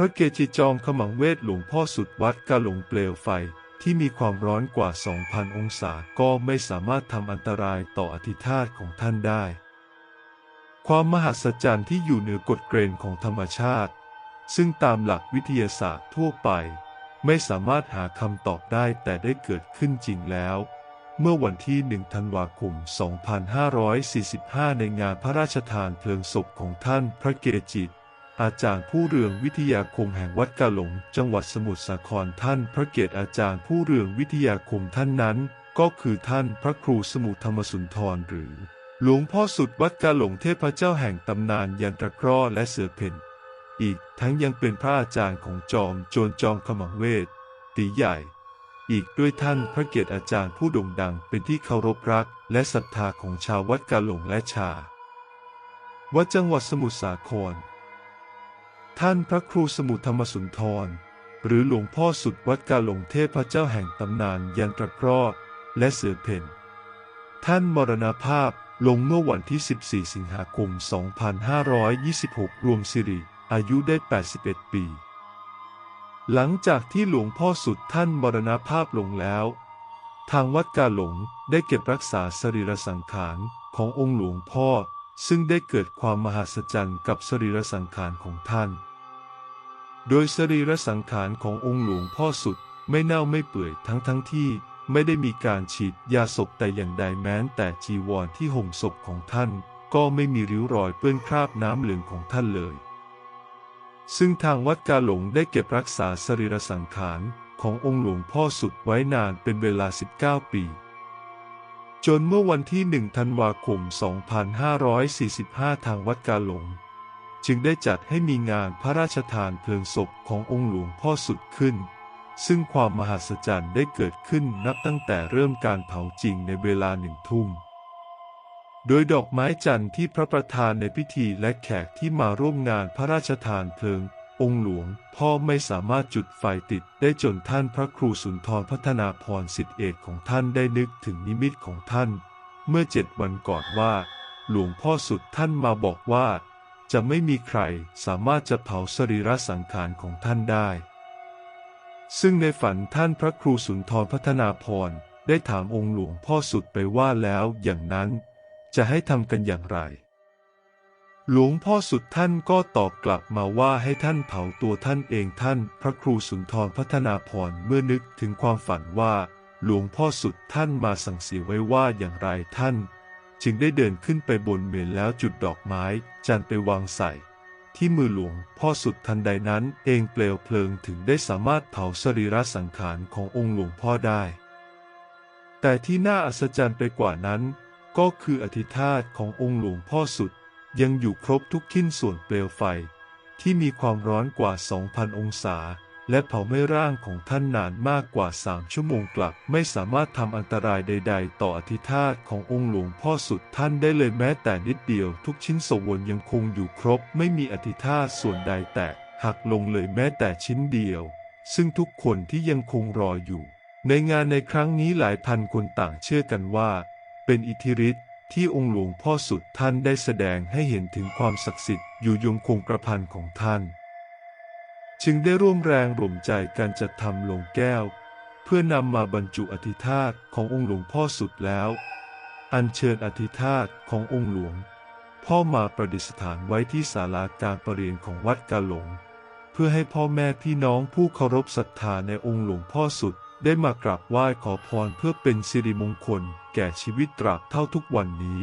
พระเกจิจอมขมังเวทหลวงพ่อสุดวัดกาหลงเปลวไฟที่มีความร้อนกว่า 2,000 องศาก็ไม่สามารถทำอันตรายต่ออธิธาตของท่านได้ ความมหัศจรรย์ที่อยู่เหนือกฎเกณฑ์ของธรรมชาติ ซึ่งตามหลักวิทยาศาสตร์ทั่วไป ไม่สามารถหาคำตอบได้แต่ได้เกิดขึ้นจริงแล้ว เมื่อวันที่ 1 ธันวาคม 2545 ในงานพระราชทานเพลิงศพของท่านพระเกจิ อาจารย์ผู้เรืองวิทยาคมแห่งวัดกาหลง จังหวัดสมุทรสาครท่านพระเกตอาจารย์ผู้เรืองวิทยาคมท่านนั้น ก็คือท่านพระครูสมุทรธรรมสุนทรหรือ หลวงพ่อสุดวัดกาหลงเทพเจ้าแห่งตำนานยันตะกร้อและเสือเพ่นอีกทั้งยังเป็นพระอาจารย์ของจอมโจรจอมขมังเวทตีใหญ่ อีกด้วยท่านพระเกียรติอาจารย์ผู้โด่งดังเป็นที่เคารพรัก และศรัทธาของชาววัดกาหลงและชา วัดจังหวัดสมุทรสาคร ท่านพระครูสมุทรธรรมสุนทร หรือหลวงพ่อสุดวัดกาหลงเทพพระเจ้าแห่งตำนานยันตะกร้อและเสือเพ่นท่านมรณภาพลงเมื่อวันที่ 14 สิงหาคม 2526 รวมสิริ อายุได้ 81 ปี หลังจากที่หลวงพ่อสุดท่านมรณภาพลงแล้ว ทางวัดกาหลงได้เก็บรักษาสรีระสังขารขององค์หลวงพ่อ ซึ่งได้เกิดความมหัศจรรย์กับสรีระสังขารของท่าน โดยสรีระสังขารขององค์หลวงพ่อสุดไม่เน่าไม่เปื่อยทั้งทั้งที่ไม่ได้มีการฉีดยาศพแต่อย่างใดแม้แต่จีวรที่ห่มศพของท่าน ก็ไม่มีริ้วรอยเปื้อนคราบน้ำเหลืองของท่านเลย ซึ่งทางวัดกาหลงได้เก็บรักษาสรีระสังขารขององค์หลวงพ่อสุดไว้นานเป็นเวลา 19 ปี จนเมื่อวันที่ 1 ธันวาคม 2545 ทางวัดกาหลง จึงได้จัดให้มีงานพระราชทานเพลิงศพขององค์หลวงพ่อสุดขึ้น ซึ่งความมหัศจรรย์ได้เกิดขึ้นนับตั้งแต่เริ่มการเผาจริงในเวลาหนึ่งทุ่ม โดยดอกไม้จันทร์ที่พระประธานในพิธีและแขกที่มาร่วมงานพระราชทานเพลิง องค์หลวงพ่อไม่สามารถจุดไฟติดได้จนท่านพระครูสุนทรพัฒนาพรสิทธิเอกของท่านได้นึกถึงนิมิตของท่าน เมื่อเจ็ดวันก่อนว่า หลวงพ่อสุดท่านมาบอกว่า จะไม่มีใครสามารถจะเผาสรีระสังขารของท่านได้ ซึ่งในฝันท่านพระครูสุนทรพัฒนาพรได้ถามองค์หลวงพ่อสุดไปว่าแล้วอย่างนั้นจะให้ทำกันอย่างไร หลวงพ่อสุดท่านก็ตอบกลับมาว่าให้ท่านเผาตัวท่านเองท่านพระครูสุนทรพัฒนาพรเมื่อนึกถึงความฝันว่า หลวงพ่อสุดท่านมาสั่งเสียไว้ว่าอย่างไรท่าน จึงได้เดินขึ้นไปบนเมนแล้วจุดดอกไม้ จันทร์ไปวางใส่ ที่มือหลวงพ่อสุดทันใดนั้น เองเปลวเพลิงถึงได้สามารถเผาสรีระสังขารขององค์หลวงพ่อได้ แต่ที่น่าอัศจรรย์ไปกว่านั้น ก็คืออธิธาตขององค์หลวงพ่อสุดยังอยู่ครบทุกขิ้นส่วนเปลวไฟ ที่มีความร้อนกว่า 2,000 องศา และเผาไหม้ร่างของท่านนานมากกว่า 3 ชั่วโมงกลับ ไม่สามารถทำอันตรายใด ๆ ต่ออธิธาตขององค์หลวงพ่อสุดท่านได้เลยแม้แต่นิดเดียวทุกชิ้นสวนยังคงอยู่ครบ ไม่มีอธิธาตส่วนใดแตกหักลงเลยแม้แต่ชิ้นเดียว ซึ่งทุกคนที่ยังคงรออยู่ ในงานในครั้งนี้หลายพันคนต่างเชื่อกันว่า เป็นอิทธิฤทธิ์ที่องค์หลวงพ่อสุดท่านได้แสดงให้เห็นถึงความศักดิ์สิทธิ์อยู่ยงคงกระพันของท่าน จึงได้ร่วมแรงร่วมใจกันจัดทำลงแก้ว เพื่อนำมาบรรจุอธิธาตขององค์หลวงพ่อสุดแล้ว อัญเชิญอธิธาตขององค์หลวง พ่อมาประดิษฐานไว้ที่ศาลาการประเรียนของวัดกาหลง เพื่อให้พ่อแม่พี่น้องผู้เคารพศรัทธาในองค์หลวงพ่อสุดได้มากราบไหว้ขอพรเพื่อเป็นสิริมงคลแก่ชีวิตตราบเท่าทุกวันนี้